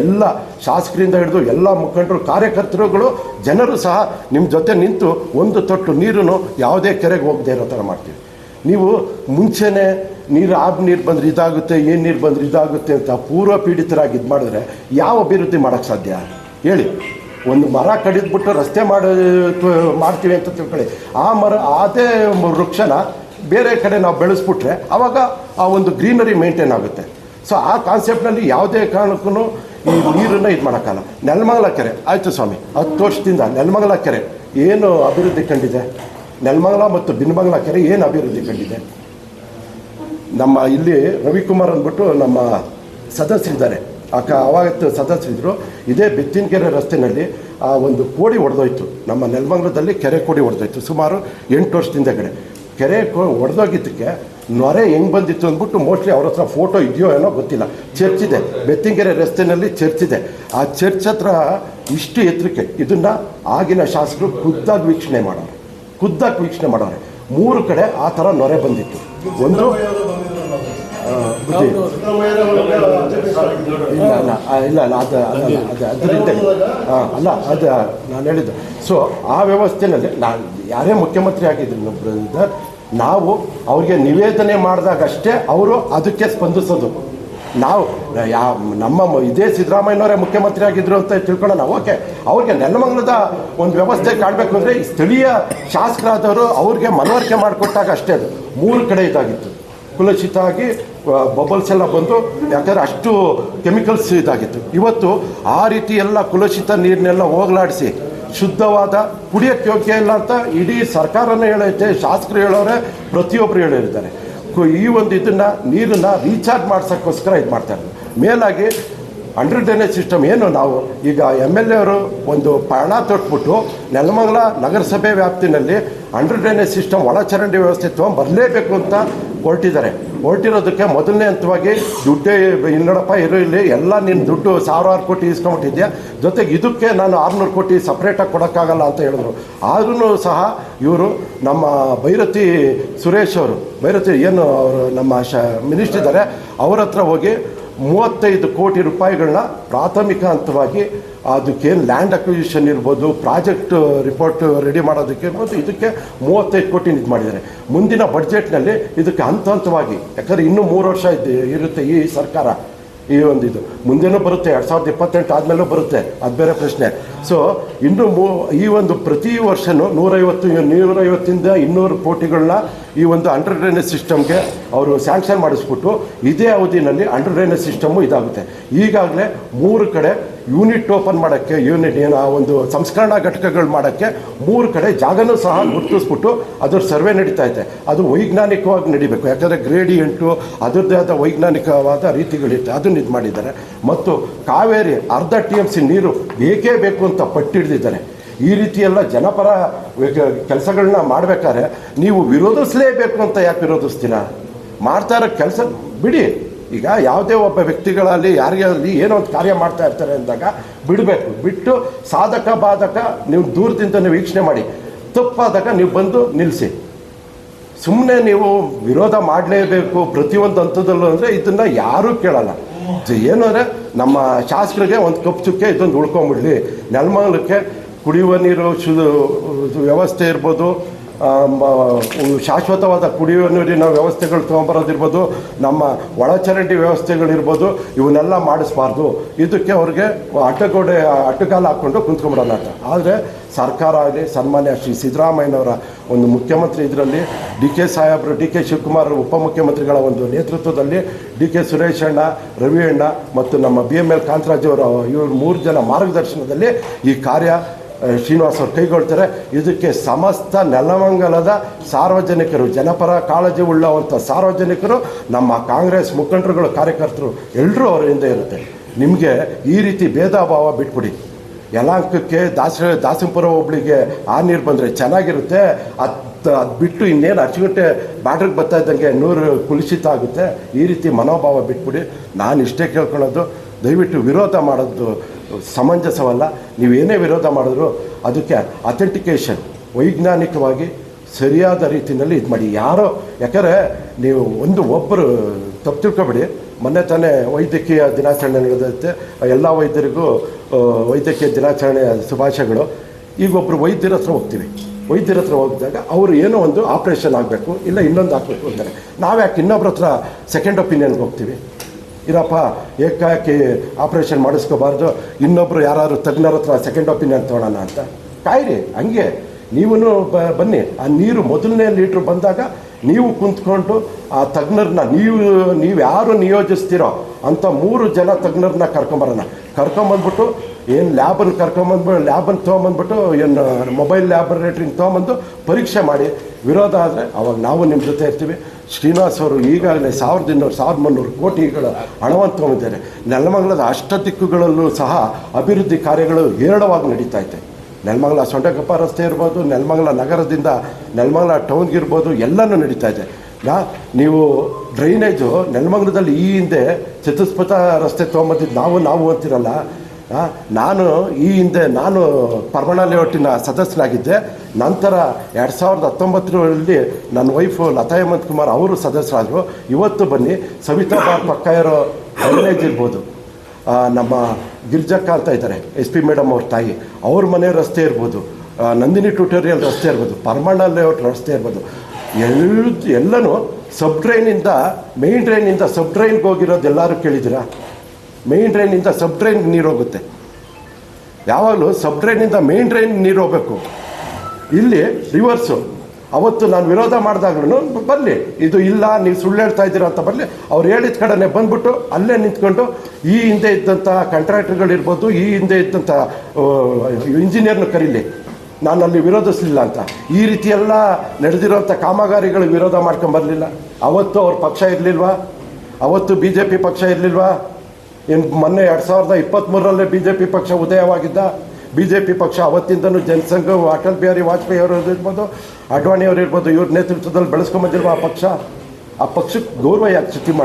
ಎಲ್ಲ ಶಾಸಕರಿಂದ ಹಿಡಿದು ಎಲ್ಲ ಮುಖಂಡರು, ಕಾರ್ಯಕರ್ತರುಗಳು, ಜನರು ಸಹ ನಿಮ್ಮ ಜೊತೆ ನಿಂತು ಒಂದು ತೊಟ್ಟು ನೀರನ್ನು ಯಾವುದೇ ಕೆರೆಗೆ ಹೋಗದೆ ಇರೋ ಥರ ಮಾಡ್ತೀವಿ. ನೀವು ಮುಂಚೆನೇ ನೀರು, ಆಬ್ ನೀರು ಬಂದರೆ ಇದಾಗುತ್ತೆ, ಏನು ನೀರು ಬಂದರೆ ಇದಾಗುತ್ತೆ ಅಂತ ಪೂರ್ವ ಪೀಡಿತರಾಗಿ ಇದು ಮಾಡಿದ್ರೆ ಯಾವ ಅಭಿವೃದ್ಧಿ ಮಾಡೋಕ್ಕೆ ಸಾಧ್ಯ? ಹೇಳಿ. ಒಂದು ಮರ ಕಡಿದ್ಬಿಟ್ಟು ರಸ್ತೆ ಮಾಡಿ ಮಾಡ್ತೀವಿ ಅಂತ ತಿಳ್ಕೊಳ್ಳಿ. ಆ ಮರ, ಅದೇ ವೃಕ್ಷನ ಬೇರೆ ಕಡೆ ನಾವು ಬೆಳೆಸ್ಬಿಟ್ರೆ ಆವಾಗ ಆ ಒಂದು ಗ್ರೀನರಿ ಮೇಂಟೈನ್ ಆಗುತ್ತೆ. ಸೊ ಆ ಕಾನ್ಸೆಪ್ಟ್ನಲ್ಲಿ ಯಾವುದೇ ಕಾರಣಕ್ಕೂ ಈ ನೀರನ್ನು ಇದು ಮಾಡೋಕ್ಕಲ್ಲ ನೆಲಮಂಗಲ ಕೆರೆ. ಆಯಿತು ಸ್ವಾಮಿ, ಹತ್ತು ವರ್ಷದಿಂದ ನೆಲಮಂಗಲ ಕೆರೆ. ಏನು ಅಭಿವೃದ್ಧಿ ಕಂಡಿದೆ? ನೆಲಮಂಗಲ ಮತ್ತು ಬಿನ್ಮಂಗಲ ಕೆರೆ ಏನು ಅಭಿವೃದ್ಧಿ ಕಂಡಿದೆ? ನಮ್ಮ ಇಲ್ಲಿ ರವಿಕುಮಾರ್ ಅಂದ್ಬಿಟ್ಟು ನಮ್ಮ ಸದಸ್ಯರಿದ್ದಾರೆ ಅಕ್ಕ ಅವಾಗತ್ತು ಸದಸ್ಯರಿದ್ದರು ಇದೇ ಬೆತ್ತಿನಕೆರೆ ರಸ್ತೆಯಲ್ಲಿ ಆ ಒಂದು ಕೋಡಿ ಒಡೆದೋಯ್ತು. ನಮ್ಮ ನೆಲಮಂಗಲದಲ್ಲಿ ಕೆರೆ ಕೋಡಿ ಒಡೆದೋಯ್ತು. ಸುಮಾರು ಎಂಟು ವರ್ಷದಿಂದ ಕಡೆ. ಕೆರೆ ಕೋ ಹೊಡೆದೋಗಿದ್ದಕ್ಕೆ ನೊರೆ ಹೆಂಗೆ ಬಂದಿತ್ತು ಅಂದ್ಬಿಟ್ಟು ಮೋಸ್ಟ್ಲಿ ಅವ್ರ ಹತ್ರ ಫೋಟೋ ಇದೆಯೋ ಏನೋ ಗೊತ್ತಿಲ್ಲ. ಚರ್ಚ್ ಇದೆ ಬೆತ್ತಿಂಗೆರೆ ರಸ್ತೆಯಲ್ಲಿ ಚರ್ಚ್ ಇದೆ ಆ ಚರ್ಚ್ ಹತ್ರ ಇಷ್ಟು ಎತ್ತರಕ್ಕೆ ಇದನ್ನ ಆಗಿನ ಶಾಸಕರು ಖುದ್ದಾಗಿ ವೀಕ್ಷಣೆ ಮಾಡೋರು. ಖುದ್ದಾಗಿ ವೀಕ್ಷಣೆ ಮಾಡೋರೆ. ಮೂರು ಕಡೆ ಆ ಥರ ನೊರೆ ಬಂದಿತ್ತು. ಒಂದು ಇಲ್ಲ ಅಲ್ಲ ಇಲ್ಲ ಅಲ್ಲ ಅದು ಅದಲ್ಲ ಅದು ಅದರಿಂದ ಹಾಂ ಅಲ್ಲ, ಅದು, ನಾನು ಹೇಳಿದ್ದು. ಸೊ ಆ ವ್ಯವಸ್ಥೆನಲ್ಲಿ ನಾನು ಯಾರೇ ಮುಖ್ಯಮಂತ್ರಿ ಆಗಿದ್ರು, ಬ್ರದರ್ ನಾವು ಅವ್ರಿಗೆ ನಿವೇದನೆ ಮಾಡಿದಾಗಷ್ಟೇ ಅವರು ಅದಕ್ಕೆ ಸ್ಪಂದಿಸೋದು. ನಾವು ಯಾವ ನಮ್ಮ ಇದೇ ಸಿದ್ದರಾಮಯ್ಯನವರೇ ಮುಖ್ಯಮಂತ್ರಿ ಆಗಿದ್ರು ಅಂತ ತಿಳ್ಕೊಳ್ಳೋಣ ಓಕೆ, ಅವ್ರಿಗೆ ನೆಲಮಂಗಲದ ಒಂದು ವ್ಯವಸ್ಥೆ ಕಾಣಬೇಕು ಅಂದರೆ ಸ್ಥಳೀಯ ಶಾಸಕರಾದವರು ಅವ್ರಿಗೆ ಮನವರಿಕೆ ಮಾಡಿಕೊಟ್ಟಾಗ ಅಷ್ಟೇ ಅದು. ಮೂರು ಕಡೆ ಇದಾಗಿತ್ತು. ಕುಲಷಿತ ಆಗಿ ಬಬಲ್ಸ್ ಎಲ್ಲ ಬಂದು, ಯಾಕಂದರೆ ಅಷ್ಟು ಕೆಮಿಕಲ್ಸ್ ಇದಾಗಿತ್ತು. ಇವತ್ತು ಆ ರೀತಿ ಎಲ್ಲ ಕುಲಚಿತ ನೀರನ್ನೆಲ್ಲ ಹೋಗಲಾಡಿಸಿ ಶುದ್ಧವಾದ, ಕುಡಿಯೋಕ್ಕೆ ಯೋಗ್ಯ ಇಲ್ಲ ಅಂತ ಇಡೀ ಸರ್ಕಾರನೇ ಹೇಳೈತೆ, ಶಾಸಕರು ಹೇಳೋರೆ ಪ್ರತಿಯೊಬ್ಬರು ಹೇಳಿರ್ತಾರೆ ಈ ಒಂದು ಇದನ್ನು, ನೀರನ್ನು ರೀಚಾರ್ಜ್ ಮಾಡ್ಸೋಕ್ಕೋಸ್ಕರ ಇದು ಮಾಡ್ತಾರೆ ಮೇಲಾಗಿ ಅಂಡರ್ ಡ್ರೈನೇಜ್ ಸಿಸ್ಟಮ್ ಏನು ನಾವು, ಈಗ ಎಂ ಎಲ್ ಎ ಅವರು ಒಂದು ಪಣ ತೊಟ್ಬಿಟ್ಟು ನೆಲಮಂಗಲ ನಗರಸಭೆ ವ್ಯಾಪ್ತಿನಲ್ಲಿ ಅಂಡರ್ ಡ್ರೈನೇಜ್ ಸಿಸ್ಟಮ್ ಒಳಚರಂಡಿ ವ್ಯವಸ್ಥೆ ತೊಗೊಂಬರಲೇಬೇಕು ಅಂತ ಹೊರಟಿದ್ದಾರೆ. ಹೊರಟಿರೋದಕ್ಕೆ ಮೊದಲನೇ ಹಂತವಾಗಿ ದುಡ್ಡೇ ನೋಡಪ್ಪ ಇರೋ ಇಲ್ಲಿ. ಎಲ್ಲ ನಿನ್ನ ದುಡ್ಡು ಸಾವಿರಾರು ಕೋಟಿ ಇಸ್ಕೊಂಬಿಟ್ಟಿದ್ಯಾ ಜೊತೆಗೆ ಇದಕ್ಕೆ ನಾನು ಆರುನೂರು ಕೋಟಿ ಸಪ್ರೇಟಾಗಿ ಕೊಡೋಕ್ಕಾಗಲ್ಲ ಅಂತ ಹೇಳಿದ್ರು. ಆದ್ರೂ ಸಹ ಇವರು ನಮ್ಮ ಭೈರತಿ ಸುರೇಶ್ ಅವರು, ಭೈರತಿ ಏನು ಅವರು ನಮ್ಮ ಶ ಮಿನಿಸ್ಟ್ರಿದ್ದಾರೆ ಅವ್ರ ಹತ್ರ ಹೋಗಿ ಮೂವತ್ತೈದು ಕೋಟಿ ರೂಪಾಯಿಗಳನ್ನ ಪ್ರಾಥಮಿಕ ಹಂತವಾಗಿ ಅದಕ್ಕೇನು ಲ್ಯಾಂಡ್ ಅಕ್ವಿಸಿಷನ್ ಇರ್ಬೋದು ಪ್ರಾಜೆಕ್ಟ್ ರಿಪೋರ್ಟ್ ರೆಡಿ ಮಾಡೋದಕ್ಕೆ ಇರ್ಬೋದು, ಇದಕ್ಕೆ ಮೂವತ್ತೈದು ಕೋಟಿ ಇದು ಮಾಡಿದ್ದಾರೆ. ಮುಂದಿನ ಬಡ್ಜೆಟ್ನಲ್ಲಿ ಇದಕ್ಕೆ ಹಂತ ಹಂತವಾಗಿ, ಯಾಕಂದರೆ ಇನ್ನೂ ಮೂರು ವರ್ಷ ಇರುತ್ತೆ ಈ ಸರ್ಕಾರ. ಈ ಒಂದು ಇದು ಮುಂದೆನೂ ಬರುತ್ತೆ, ಎರಡು ಸಾವಿರದ ಇಪ್ಪತ್ತೆಂಟು ಆದಮೇಲೂ ಬರುತ್ತೆ. ಅದು ಬೇರೆ ಪ್ರಶ್ನೆ. ಸೊ ಇನ್ನು ಮೂ, ಈ ಒಂದು ಪ್ರತಿ ವರ್ಷವೂ ನೂರೈವತ್ತು, ನೂರೈವತ್ತಿಂದ ಇನ್ನೂರು ಕೋಟಿಗಳನ್ನ ಈ ಒಂದು ಅಂಡರ್ ಡ್ರೈನೇಜ್ ಸಿಸ್ಟಮ್ಗೆ ಅವರು ಸ್ಯಾಂಕ್ಷನ್ ಮಾಡಿಸ್ಬಿಟ್ಟು ಇದೇ ಅವಧಿನಲ್ಲಿ ಅಂಡರ್ ಡ್ರೈನೇಜ್ ಸಿಸ್ಟಮು ಇದಾಗುತ್ತೆ. ಈಗಾಗಲೇ ಮೂರು ಕಡೆ ಯೂನಿಟ್ ಓಪನ್ ಮಾಡೋಕ್ಕೆ, ಯೂನಿಟ್ ಏನು, ಆ ಒಂದು ಸಂಸ್ಕರಣಾ ಘಟಕಗಳು ಮಾಡೋಕ್ಕೆ ಮೂರು ಕಡೆ ಜಾಗನೂ ಸಹ ಗುರುತಿಸ್ಬಿಟ್ಟು ಅದ್ರ ಸರ್ವೆ ನಡೀತಾ ಇದೆ ಅದು ವೈಜ್ಞಾನಿಕವಾಗಿ ನಡಿಬೇಕು. ಯಾಕಂದರೆ ಗ್ರೇಡಿಯಂಟು ಅದರದ್ದೇ ಆದ ವೈಜ್ಞಾನಿಕವಾದ ರೀತಿಗಳಿರುತ್ತೆ ಅದನ್ನು ಇದು ಮಾಡಿದ್ದಾರೆ. ಮತ್ತು ಕಾವೇರಿ, ಅರ್ಧ ಟಿ ಎಂ ಸಿ ನೀರು ಬೇಕೇ ಬೇಕು ಅಂತ ಪಟ್ಟಿಡ್ದಿದ್ದಾರೆ. ಈ ರೀತಿಯೆಲ್ಲ ಜನಪರ ಕೆಲಸಗಳನ್ನ ಮಾಡಬೇಕಾದ್ರೆ ನೀವು ವಿರೋಧಿಸಲೇಬೇಕು ಅಂತ ಯಾಕೆ ವಿರೋಧಿಸ್ತೀರಾ? ಮಾಡ್ತಾ ಇರೋ ಕೆಲಸ ಬಿಡಿ. ಈಗ ಯಾವುದೇ ಒಬ್ಬ ವ್ಯಕ್ತಿಗಳಲ್ಲಿ ಯಾರಿಗೇ ಆಗಲಿ ಏನೋ ಒಂದು ಕಾರ್ಯ ಮಾಡ್ತಾ ಇರ್ತಾರೆ ಅಂದಾಗ ಬಿಡಬೇಕು. ಬಿಟ್ಟು ಸಾಧಕ, ಬಾಧಕ, ನೀವು ದೂರದಿಂದ ನೀವು ವೀಕ್ಷಣೆ ಮಾಡಿ. ತಪ್ಪಾದಾಗ ನೀವು ಬಂದು ನಿಲ್ಲಿಸಿ. ಸುಮ್ಮನೆ ನೀವು ವಿರೋಧ ಮಾಡಲೇಬೇಕು ಪ್ರತಿಯೊಂದು ಹಂತದಲ್ಲೂ ಅಂದರೆ ಇದನ್ನು ಯಾರೂ ಕೇಳಲ್ಲ. ಏನು ಅಂದರೆ ನಮ್ಮ ಶಾಸಕರಿಗೆ ಒಂದು ಕಪ್ ಚುಕ್ಕೆ ಇದೊಂದು ಉಳ್ಕೊಂಬಿಡ್ಲಿ. ನೆಲಮಂಗಲಕ್ಕೆ ಕುಡಿಯುವ ನೀರು ಶು ವ್ಯವಸ್ಥೆ ಇರ್ಬೋದು. ಶಾಶ್ವತವಾದ ಕುಡಿಯುವ ನೀರಿನ ವ್ಯವಸ್ಥೆಗಳು ತೊಗೊಂಬರೋದಿರ್ಬೋದು, ನಮ್ಮ ಒಳಚರಂಡಿ ವ್ಯವಸ್ಥೆಗಳಿರ್ಬೋದು, ಇವನ್ನೆಲ್ಲ ಮಾಡಿಸ್ಬಾರ್ದು. ಇದಕ್ಕೆ ಅವ್ರಿಗೆ ಅಟ್ಟಗೋಡೆ ಅಟ್ಟುಗಾಲ ಹಾಕ್ಕೊಂಡು ಕುಂತ್ಕೊಂಬಿಡೋಣ ಅಂತ. ಆದರೆ ಸರ್ಕಾರ ಆಗಲಿ ಸನ್ಮಾನ್ಯ ಶ್ರೀ ಸಿದ್ದರಾಮಯ್ಯನವರ ಒಂದು ಮುಖ್ಯಮಂತ್ರಿ ಇದರಲ್ಲಿ, ಡಿ ಕೆ ಸಾಹೇಬರು, ಡಿ ಕೆ ಶಿವಕುಮಾರ್ ಉಪಮುಖ್ಯಮಂತ್ರಿಗಳ ಒಂದು ನೇತೃತ್ವದಲ್ಲಿ ಡಿ ಕೆ ಸುರೇಶ್ ಅಣ್ಣ, ರವಿ ಅಣ್ಣ ಮತ್ತು ನಮ್ಮ ಬಿ ಎಂ ಎಲ್ ಕಾಂತರಾಜ್ ಅವರು, ಇವರು ಮೂರು ಜನ ಮಾರ್ಗದರ್ಶನದಲ್ಲಿ ಈ ಕಾರ್ಯ ಶ್ರೀನಿವಾಸ್ ಅವರು ಕೈಗೊಳ್ತಾರೆ. ಇದಕ್ಕೆ ಸಮಸ್ತ ನೆಲಮಂಗಲದ ಸಾರ್ವಜನಿಕರು, ಜನಪರ ಕಾಳಜಿ ಉಳ್ಳವಂಥ ಸಾರ್ವಜನಿಕರು, ನಮ್ಮ ಕಾಂಗ್ರೆಸ್ ಮುಖಂಡರುಗಳು, ಕಾರ್ಯಕರ್ತರು ಎಲ್ಲರೂ ಅವರ ಹಿಂದೆ ಇರುತ್ತೆ. ನಿಮಗೆ ಈ ರೀತಿ ಭೇದ ಭಾವ ಬಿಟ್ಬಿಡಿ. ಯಲಾಂಕಕ್ಕೆ ದಾಸ, ದಾಸಂಪುರ ಒಬ್ಳಿಗೆ ಆ ನೀರು ಬಂದರೆ ಚೆನ್ನಾಗಿರುತ್ತೆ. ಅದು ಅದು ಬಿಟ್ಟು ಇನ್ನೇನು ಅಚ್ಚುಗಟ್ಟೆ ಬ್ಯಾಟ್ರಿಗೆ ಬರ್ತಾ ಇದ್ದಂಗೆ ನೂರು ಕುಲುಷಿತ ಆಗುತ್ತೆ. ಈ ರೀತಿ ಮನೋಭಾವ ಬಿಟ್ಬಿಡಿ. ನಾನು ಇಷ್ಟೇ ಕೇಳ್ಕೊಳ್ಳೋದು. ದಯವಿಟ್ಟು ವಿರೋಧ ಮಾಡೋದು ಸಮಂಜಸವಲ್ಲ. ನೀವೇನೇ ವಿರೋಧ ಮಾಡಿದ್ರು ಅದಕ್ಕೆ ಅಥೆಂಟಿಕೇಷನ್ ವೈಜ್ಞಾನಿಕವಾಗಿ ಸರಿಯಾದ ರೀತಿಯಲ್ಲಿ ಇದು ಮಾಡಿ. ಯಾರೋ, ಯಾಕಂದರೆ ನೀವು ಒಂದು ಒಬ್ಬರು ತಪ್ಪು ತಿಳ್ಕೊಬೇಡಿ. ಮೊನ್ನೆ ತಾನೇ ವೈದ್ಯಕೀಯ ದಿನಾಚರಣೆ ನಡೆದೈತೆ ಎಲ್ಲ ವೈದ್ಯರಿಗೂ ವೈದ್ಯಕೀಯ ದಿನಾಚರಣೆಯ ಶುಭಾಶಯಗಳು. ಈಗ ಒಬ್ಬರು ವೈದ್ಯರ ಹತ್ರ ಹೋಗ್ತೀವಿ. ವೈದ್ಯರ ಹತ್ರ ಹೋಗಿದಾಗ ಅವರು ಏನೋ ಒಂದು ಆಪ್ರೇಷನ್ ಆಗಬೇಕು, ಇಲ್ಲ ಇನ್ನೊಂದು ಆಗಬೇಕು ಅಂತಾರೆ. ನಾವು ಯಾಕೆ ಇನ್ನೊಬ್ಬರ ಹತ್ರ ಸೆಕೆಂಡ್ ಒಪಿನಿಯನ್ಗೆ ಹೋಗ್ತೀವಿ? ಇರಪ್ಪ ಏಕಾಕಿ ಆಪ್ರೇಷನ್ ಮಾಡಿಸ್ಕೋಬಾರ್ದು. ಇನ್ನೊಬ್ರು ಯಾರು ತಜ್ಞರ ಹತ್ರ ಸೆಕೆಂಡ್ ಒಪಿನಿಯನ್ ತೊಗೊಳೋಣ ಅಂತ. ಕಾಯಿರಿ, ಹಂಗೆ. ನೀವೂ ಬನ್ನಿ. ಆ ನೀರು ಮೊದಲನೇ ಲೀಟ್ರ್ ಬಂದಾಗ ನೀವು ಕುಂತ್ಕೊಂಡು ಆ ತಜ್ಞರನ್ನ ನೀವು ನೀವು ಯಾರು ನಿಯೋಜಿಸ್ತೀರೋ ಅಂಥ ಮೂರು ಜನ ತಜ್ಞರನ್ನ ಕರ್ಕೊಂಬರೋಣ. ಕರ್ಕೊಂಬಂದ್ಬಿಟ್ಟು ಏನು ಲ್ಯಾಬನ್ನು ಕರ್ಕೊಂಬಂದ್ಬಿಟ್ಟು ಲ್ಯಾಬನ್ನು ತೊಗೊಂಬಂದ್ಬಿಟ್ಟು ಏನು ಮೊಬೈಲ್ ಲ್ಯಾಬೊರೇಟ್ರಿಗೆ ತೊಗೊಂಬಂದು ಪರೀಕ್ಷೆ ಮಾಡಿ. ವಿರೋಧ ಆದರೆ ಅವಾಗ ನಾವು ನಿಮ್ಮ ಜೊತೆ ಇರ್ತೀವಿ. ಶ್ರೀನಿವಾಸ್ ಅವರು ಈಗಾಗಲೇ ಸಾವಿರದ ಇನ್ನೂರು ಸಾವಿರದ ಮುನ್ನೂರು ಕೋಟಿಗಳ ಹಣವನ್ನು ತೊಗೊಂಡಿದ್ದಾರೆ ನೆಲಮಂಗಲದ ಅಷ್ಟದಿಕ್ಕುಗಳಲ್ಲೂ ಸಹ ಅಭಿವೃದ್ಧಿ ಕಾರ್ಯಗಳು ಹೇರಳವಾಗಿ ನಡೀತಾ ಇದೆ. ನೆಲಮಂಗಲ ಸೊಂಡಗಪ್ಪ ರಸ್ತೆ ಇರ್ಬೋದು, ನೆಲಮಂಗಲ ನಗರದಿಂದ ನೆಲಮಂಗಲ ಟೌನ್ಗಿರ್ಬೋದು ಎಲ್ಲನೂ ನಡೀತಾ ಇದೆ. ನಾ, ನೀವು ಡ್ರೈನೇಜು ನೆಲಮಂಗಲದಲ್ಲಿ ಈ ಹಿಂದೆ ಚತುಷ್ಪಥ ರಸ್ತೆ ತೊಗೊಂಬಂದಿದ್ದು ನಾವು ನಾವು ಅಂತಿರಲ್ಲ ನಾನು ಈ ಹಿಂದೆ ನಾನು ಪರ್ಮಣ ಸದಸ್ಯನಾಗಿದ್ದೆ. ನಂತರ ಎರಡು ಸಾವಿರದ ಹತ್ತೊಂಬತ್ತರಲ್ಲಿ ನನ್ನ ವೈಫು ಲತಾ ಹೇಮಂತ್ ಕುಮಾರ್ ಅವರು ಸದಸ್ಯರಾದರು. ಇವತ್ತು ಬನ್ನಿ, ಸವಿತಾ ಬಾರ್ ಪಕ್ಕ ಇರೋ ಡ್ರೈನೇಜ್ ಇರ್ಬೋದು ನಮ್ಮ ಗಿರ್ಜಕ್ಕ ಅಂತ ಇದ್ದಾರೆ, ಎಸ್ ಪಿ ಮೇಡಮ್ ಅವ್ರ ತಾಯಿ. ಅವ್ರ ಮನೆ ರಸ್ತೆ ಇರ್ಬೋದು. ನಂದಿನಿ ಟ್ಯೂಟೋರಿಯಲ್ ರಸ್ತೆ ಇರ್ಬೋದು. ಪರ್ಮಣ ಲೇಔಟ್ ರಸ್ತೆ ಇರ್ಬೋದು. ಎಲ್ಲ ಎಲ್ಲನೂ ಸಬ್ ಡ್ರೈನಿಂದ ಮೇನ್ ಡ್ರೈನಿಂದ ಸಬ್ ಡ್ರೈನ್ಗೆ ಹೋಗಿರೋದು ಎಲ್ಲರೂ ಕೇಳಿದ್ದೀರಾ? ಮೇನ್ ಡ್ರೈನಿಂದ ಸಬ್ ಡ್ರೈನ್ ನೀರು ಹೋಗುತ್ತೆ. ಯಾವಾಗಲೂ ಸಬ್ ಡ್ರೈನಿಂದ ಮೇನ್ ಡ್ರೈನ್ ನೀರು ಹೋಗಬೇಕು. ಇಲ್ಲಿ ರಿವರ್ಸು ಅವತ್ತು ನಾನು ವಿರೋಧ ಮಾಡಿದಾಗ್ಲೂ ಬರಲಿ ಇದು ಇಲ್ಲ, ನೀವು ಸುಳ್ಳು ಹೇಳ್ತಾ ಇದ್ದೀರಾ ಅಂತ ಬರಲಿ ಅವ್ರು ಹೇಳಿದ ಕಡೆನೆ ಬಂದ್ಬಿಟ್ಟು ಅಲ್ಲೇ ನಿಂತ್ಕೊಂಡು ಈ ಹಿಂದೆ ಇದ್ದಂಥ ಕಾಂಟ್ರಾಕ್ಟರ್ಗಳಿರ್ಬೋದು ಈ ಹಿಂದೆ ಇದ್ದಂಥ ಇಂಜಿನಿಯರ್ನ ಕರೀಲಿ. ನಾನು ಅಲ್ಲಿ ವಿರೋಧಿಸಲಿಲ್ಲ ಅಂತ. ಈ ರೀತಿ ಎಲ್ಲ ನಡೆದಿರೋಂಥ ಕಾಮಗಾರಿಗಳು ವಿರೋಧ ಮಾಡ್ಕೊಂಬರ್ಲಿಲ್ಲ ಅವತ್ತು ಅವ್ರ ಪಕ್ಷ ಇರಲಿಲ್ವಾ? ಅವತ್ತು ಬಿ ಜೆ ಪಿ ಪಕ್ಷ ಇರಲಿಲ್ವಾ? ಏನು ಮೊನ್ನೆ ಎರಡು ಸಾವಿರದ ಇಪ್ಪತ್ತ್ಮೂರರಲ್ಲೇ ಬಿ ಜೆ ಪಕ್ಷ ಉದಯವಾಗಿದ್ದ ಬಿ ಜೆ ಪಿ ಪಕ್ಷ ಅವತ್ತಿಂದನೂ ಜನಸಂಘ, ಅಟಲ್ ಬಿಹಾರಿ ವಾಜಪೇಯಿ ಅವರು ಇರ್ಬೋದು, ಅಡ್ವಾಣಿ ಅವರು ಇರ್ಬೋದು, ಇವ್ರ ನೇತೃತ್ವದಲ್ಲಿ ಬೆಳೆಸ್ಕೊಂಡ್ಬಂದಿರುವ ಆ ಪಕ್ಷ, ಆ ಪಕ್ಷಕ್ಕೆ ಗೌರವ ಯಾಕೆ ಚುಟ್ಟಿ